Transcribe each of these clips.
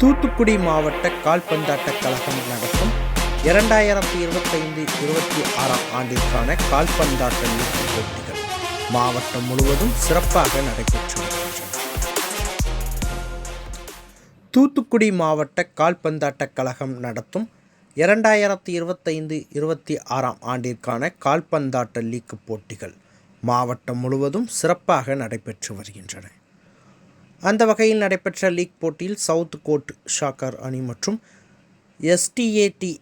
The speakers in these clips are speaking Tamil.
தூத்துக்குடி மாவட்ட கால்பந்தாட்ட கழகம் நடத்தும் இரண்டாயிரத்தி இருபத்தைந்து இருபத்தி ஆறாம் ஆண்டிற்கான கால்பந்தாட்ட லீக் போட்டிகள் மாவட்டம் முழுவதும் சிறப்பாக நடைபெற்று வருகின்றன தூத்துக்குடி மாவட்ட கால்பந்தாட்ட கழகம் நடத்தும் இரண்டாயிரத்தி இருபத்தைந்து இருபத்தி ஆறாம் ஆண்டிற்கான கால்பந்தாட்ட லீக் போட்டிகள் மாவட்டம் முழுவதும் சிறப்பாக நடைபெற்று வருகின்றன. அந்த வகையில் நடைபெற்ற லீக் போட்டியில் சவுத் கோட் ஷாக்கர் அணி மற்றும் எஸ்டிஏடி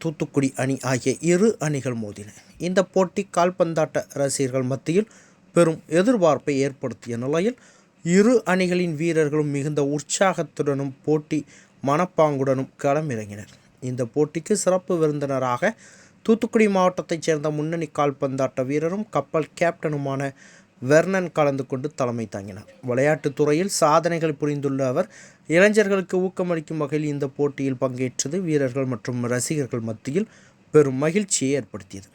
தூத்துக்குடி அணி ஆகிய இரு அணிகள் மோதின. இந்த போட்டி கால்பந்தாட்ட ரசிகர்கள் மத்தியில் பெரும் எதிர்பார்ப்பை ஏற்படுத்திய நிலையில் இரு அணிகளின் வீரர்களும் மிகுந்த உற்சாகத்துடனும் போட்டி மனப்பாங்குடனும் களமிறங்கினர். இந்த போட்டிக்கு சிறப்பு விருந்தினராக தூத்துக்குடி மாவட்டத்தைச் சேர்ந்த முன்னணி கால்பந்தாட்ட வீரரும் கப்பல் கேப்டனுமான வெர்னன் கலந்து கொண்டு தலைமை தாங்கினார். விளையாட்டுத் துறையில் சாதனைகள் புரிந்துள்ள அவர் இளைஞர்களுக்கு ஊக்கமளிக்கும் வகையில் இந்த போட்டியில் பங்கேற்றது வீரர்கள் மற்றும் ரசிகர்கள் மத்தியில் பெரும் மகிழ்ச்சியை ஏற்படுத்தியது.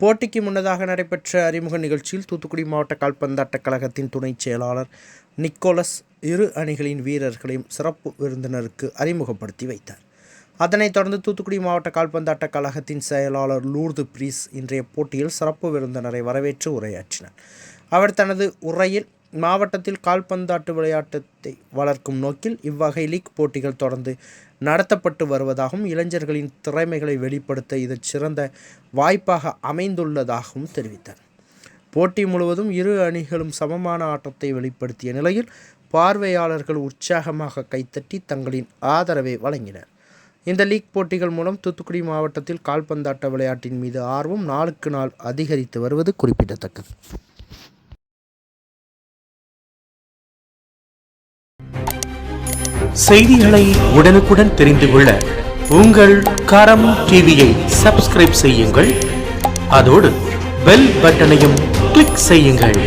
போட்டிக்கு முன்னதாக நடைபெற்ற அறிமுக நிகழ்ச்சியில் தூத்துக்குடி மாவட்ட கால்பந்தாட்ட கழகத்தின் துணைச் செயலாளர் நிக்கோலஸ் இரு அணிகளின் வீரர்களையும் சிறப்பு விருந்தினருக்கு அறிமுகப்படுத்தி வைத்தார். அதனைத் தொடர்ந்து தூத்துக்குடி மாவட்ட கால்பந்தாட்ட கழகத்தின் செயலாளர் லூர்து பிரீஸ் இன்றைய போட்டியில் சிறப்பு விருந்தினரை வரவேற்று உரையாற்றினார். அவர் தனது உரையில் மாவட்டத்தில் கால்பந்தாட்டு விளையாட்டத்தை வளர்க்கும் நோக்கில் இவ்வகை லீக் போட்டிகள் தொடர்ந்து நடத்தப்பட்டு வருவதாகவும் இளைஞர்களின் திறமைகளை வெளிப்படுத்த இது சிறந்த வாய்ப்பாக அமைந்துள்ளதாகவும் தெரிவித்தார். போட்டி முழுவதும் இரு அணிகளும் சமமான ஆட்டத்தை வெளிப்படுத்திய நிலையில் பார்வையாளர்கள் உற்சாகமாக கைத்தட்டி தங்களின் ஆதரவை வழங்கினர். இந்த லீக் போட்டிகள் மூலம் தூத்துக்குடி மாவட்டத்தில் கால்பந்தாட்ட விளையாட்டின் மீது ஆர்வம் நாளுக்கு நாள் அதிகரித்து வருவது குறிப்பிடத்தக்கது. செய்திகளை உடனுக்குடன் தெரிந்து கொள்ள உங்கள் கரம் டிவியை சப்ஸ்கிரைப் செய்யுங்கள். அதோடு பெல் பட்டனையும் கிளிக் செய்யுங்கள்.